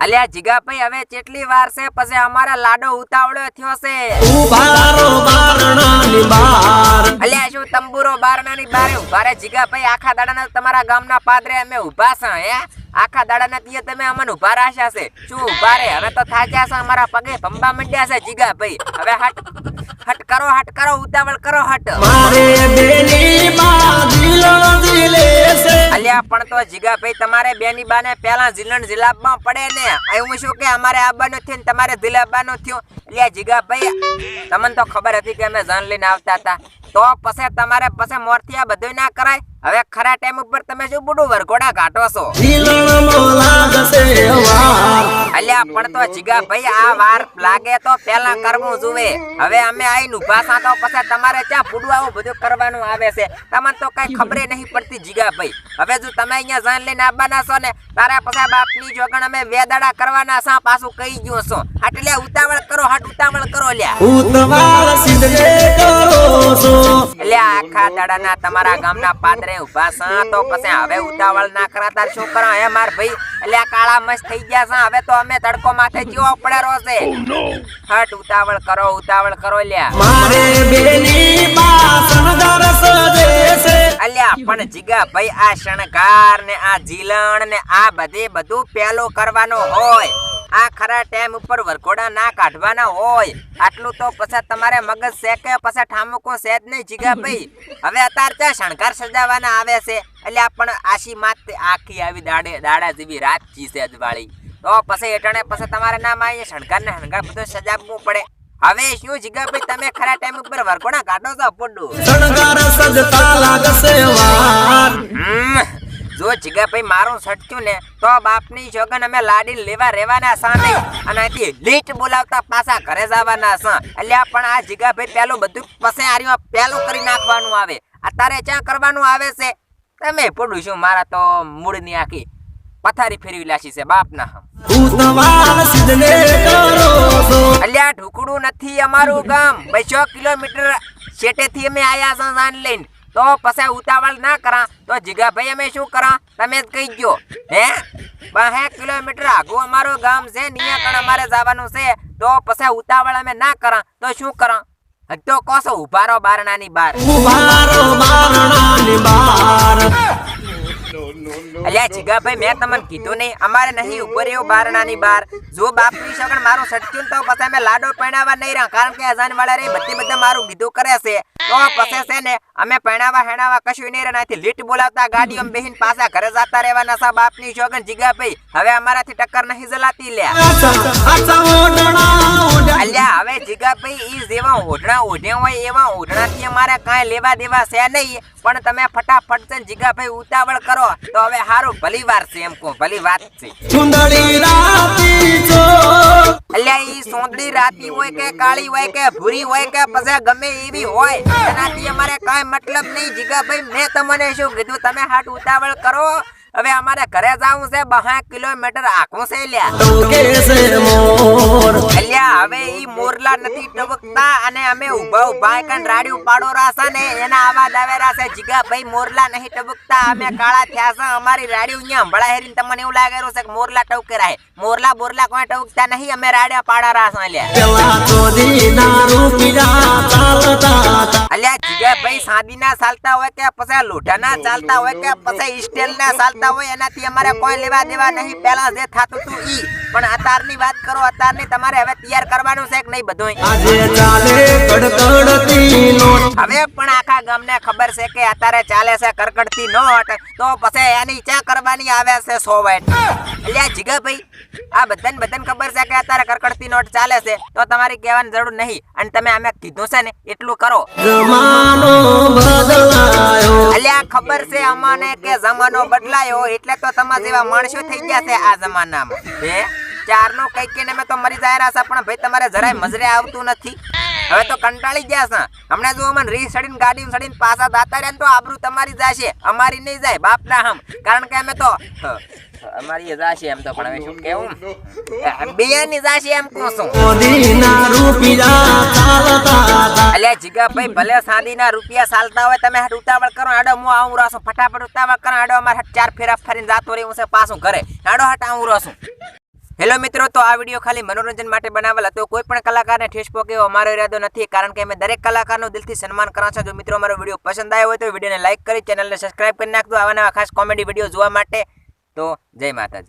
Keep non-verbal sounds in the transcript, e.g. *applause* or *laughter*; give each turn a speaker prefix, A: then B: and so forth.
A: અલ્યા જીગાભાઈ હવે કેટલી વાર છે? પછી અમારા લાડો ઉતાવળો થયો છે. તંબુરો બારણાની બારે ઊભા રે જીગાભાઈ આખા દાડાના તમારા ગામના પાદરે અમે ઊભા છે હે? આખા દાડાના તીએ તમે અમને ઊભા રાખ્યા છે. શું ઊભા રે હવે તો થાક્યા છે અમારા પગે ભંબા મંડ્યા છે જીગાભાઈ હવે હટ હટ કરો હટ કરો ઉતાવળ કરો હટ.
B: મારે બેની માં દિલો દિલે છે.
A: અલ્યા પણ તો જીગાભાઈ તમારે બેની બાને પેલા જીલણ જિલાબમાં પડે ને. એવું શું કે અમારે આવવાનું થયું ને તમારે જિલાબવાનું થયું. અલ્યા જીગાભાઈ તમને તો ખબર હતી કે અમે જાન લઈને આવતા હતા. તો પછી તમારે પછી મોરથી આ બધું ના કરાય? હવે ખરા ટાઈમ ઉપર તમે શું બુડું વરઘોડા કાઢો છો? અલ્યા પણ તો જીગાભાઈ આ વાર લાગે તો પેલા કરવું જુએ હવે અમે આઈને ઊભા સાતો પછી તમારે ત્યાં ફૂડું આવું બધું કરવાનું આવે છે? તમને તો કઈ ખબરે નહીં પડતી જીગા ભાઈ હવે જો તમે અહીંયા જાન લઈને આવવાના છો ને તારા પછી બાપની જોગણ અમે વેદાડા કરવાના સા પાછું કહી ગયો છો. એટલે ઉતાવળ કરો હટ ઉતાવળ કરો લ્યા.
B: ઉતવાળ કરો.
A: એટલે આખા દાડાના તમારા ગામના પાદરે ઊભા છે તો પછી હવે ઉતાવળ ના કરા તાર શું કરો હે માર ભાઈ. એટલે કાળા મસ્ત થઈ ગયા છે હવે તો અમે તડકો માથે જીવો પડે રોજે હટ ઉતાવળ કરો ઉતાવળ કરો લ્યા.
B: મારે બેની બા શણગાર સજે છે.
A: અલ્યા પણ જીગા ભાઈ આ શણગાર ને આ જીલણ ને આ બધે બધું પેલું કરવાનો હોય. આ ખરા ટાઈમ ઉપર વરકોડા ના કાઢવાના હોય. આટલું તો પછી તમારે મગજ છે કે પછી ઠામુકો છે જ નહીં જીગા ભાઈ. હવે અત્યારે ત્યાં શણગાર સજાવવાના આવે છે. એટલે પણ આશી માત આખી આવી દાડે દાડા જેવી રાત જી છે અજવાળી. તો પછી એટણે પછી તમારે નામ માય શણગાર ને શણગાર બધું સજાવવું પડે. હવે શું જીગાભાઈ તમે ખરા ટાઈમ ઉપર વરકોડા કાઢો છો પુડું
B: શણગાર સજતા લાગશે વાર.
A: જો જીગાભાઈ મારું સટક્યું ને તો બાપની જોગન અમે લાડીને લેવા રહેવાના સા અને અહીંથી લીટ બોલાવતા પાછા ઘરે જવાના સા એટલે પણ આ જીગાભાઈ પેલું બધું પસે આર્યું પેલું કરી નાખવાનું આવે. અત્યારે ક્યાં કરવાનું આવે છે? તમે પડું છું, મારા તો મૂળની આખી પથારી ફેરવી લાશી છે, બાપના અલ્યા, ઢુકડું નથી અમારું ગામ. બસો કિલોમીટર શેટેથી અમે આયા જાન લઈને. તો પછી ઉતાવળ ના કરા. તો જીગાભાઈ અમે શું કરા? તમે જ કહી ગયો હે? બે કિલોમીટર આગું અમારું ગામ છે નિયા અમારે જવાનું છે. તો પછી ઉતાવળ અમે ના કરા. તો શું કરા? હજી તો કોસો ઉભારો બારણાની બાર.
B: ઉભારો બારણાની બાર.
A: અલ્યા જીગાભાઈ મેં તમને કીધું નહીં. અમારે નહીં ઉપર એવું બારણાની બાર. જો બાપની સગણ મારું સટક્યું તો પછી અમે લાડો પહેણાવા નહીં રહ્યા. કારણ કે અજાન વાળા રે બધી બધા મારું કીધું કરે છે. તો પછી છે ને અમે પહેણાવા હેણાવા કશું નહીં રહ્યા લીટ બોલાવતા ગાડીઓ બેહીન પાછા ઘરે જતા રહેવાના સા બાપની સગણ જીગાભાઈ હવે અમારાથી ટક્કર નહીં જલાતી લ્યા. અલ્યા હવે જીગાભાઈ ઈ જેવા ઓઢણા ઓઢે હોય એવા ઓઢણાથી અમારે કાંઈ લેવા દેવા છે નહીં. પણ તમે ફટાફટ છે ને જીગાભાઈ ઉતાવળ કરો. તો હવે સારું ભલી વાર છે એમ કહું ભલી વાત છે. સોંદડી રાતી હોય કે કાળી હોય કે ભૂરી હોય કે પછી ગમે એવી હોય, એનાથી અમારે કાંઈ મતલબ નહીં. જીગાભાઈ, મેં તમને શું કીધું? તમે હાટ ઉતાવળ કરો. હવે અમારે ઘરે જવું છે બહા કિલોમીટર આખું છે લ્યા.
B: છે
A: હવે ઈ મોરલા નથી ટબકતા અને અમે ઊભા ઊભા કન રાડી ઉપાડો રાસા ને એના આવે રાસે જીગા ભાઈ મોરલા નહીં ટબકતા અમે કાળા થયા છે અમારી રાડી અહીંયા હંભળા હેરીને તમને એવું લાગે રહ્યું છે કે મોરલા ટવકે રહે. મોરલા બોરલા કોઈ ટવકતા નહીં અમે રાડ્યા પાડા રાસા લ્યા. અલ્યા જીગા ભાઈ સાદીના ચાલતા હોય કે પછી લોઢાના ચાલતા હોય કે પછી સ્ટીલના ચાલતા હોય એનાથી અમારે કોઈ લેવા દેવા નહીં. પહેલા જે થતું તું ઈ. પણ અતારની વાત કરો અતારની તમારે હવે તૈયાર કરવાનું છે કે નહીં બધું હવે પણ આખા ગામને ખબર છે કે અત્યારે ચાલે છે કરકડતી નોટ તો પછી એની ચા કરવાની આવે છે સો વાટ એટલે જીગાભાઈ આ બધાને બધાને ખબર છે કે અત્યારે કરકડતી નોટ ચાલે છે. તો તમારી કહેવાની જરૂર નહીં. અને તમે અમે કીધું છે ને એટલું કરો. ખબર છે અમને કે જમાનો બદલાયો એટલે તો તમારા જેવા માણસો થઈ ગયા છે આ જમાનામાં. હે? ચારનો કઈ કઈને મેં તો મરી જાય રહ્યા છે પણ ભાઈ તમારે જરાય મજરે આવતું નથી. હવે તો કંટાળી ગયા છે. હમણાં જો અમને રી સડીને ગાડી સડીને પાછા દાતા રહ્યા તો આબરૂ તમારી જાશે. અમારી નહીં જાય બાપના હમ. કારણ કે અમે તો અમારી જાશે એમ તો પણ હવે શું કેવું? *laughs* બેની જાશે એમ કહું છું
B: ચાલતા
A: અલ્યા જીગાભાઈ ભલે સાદીના રૂપિયા ચાલતા હોય તમે હાટ ઉતાવળ કરો. આડો હું આવું રહો ફટાફટ ઉતાવળ કરો. આડો અમારે ચાર ફેરા ફરીને જાતો રહી છે પાછું ઘરે. આડો હાટ આવું રહું હેલો મિત્રો, તો આ વીડિયો ખાલી મનોરંજન માટે બનાવેલ હતો કોઈ પણ કલાકારને ઠેસ પહોંચે અમારો ઇરાદો નથી. કારણ કે અમે દરેક કલાકારનું દિલથી સન્માન કરવા છે. જો મિત્રો અમારો વીડિયો પસંદ આવ્યો હોય તો વિડીયોને લાઇક કરી, ચેનલને સબસ્ક્રાઇબ કરી નાખજો. આવા નવા ખાસ કોમેડી વીડિયો જોવા માટે. તો જય માતાજી.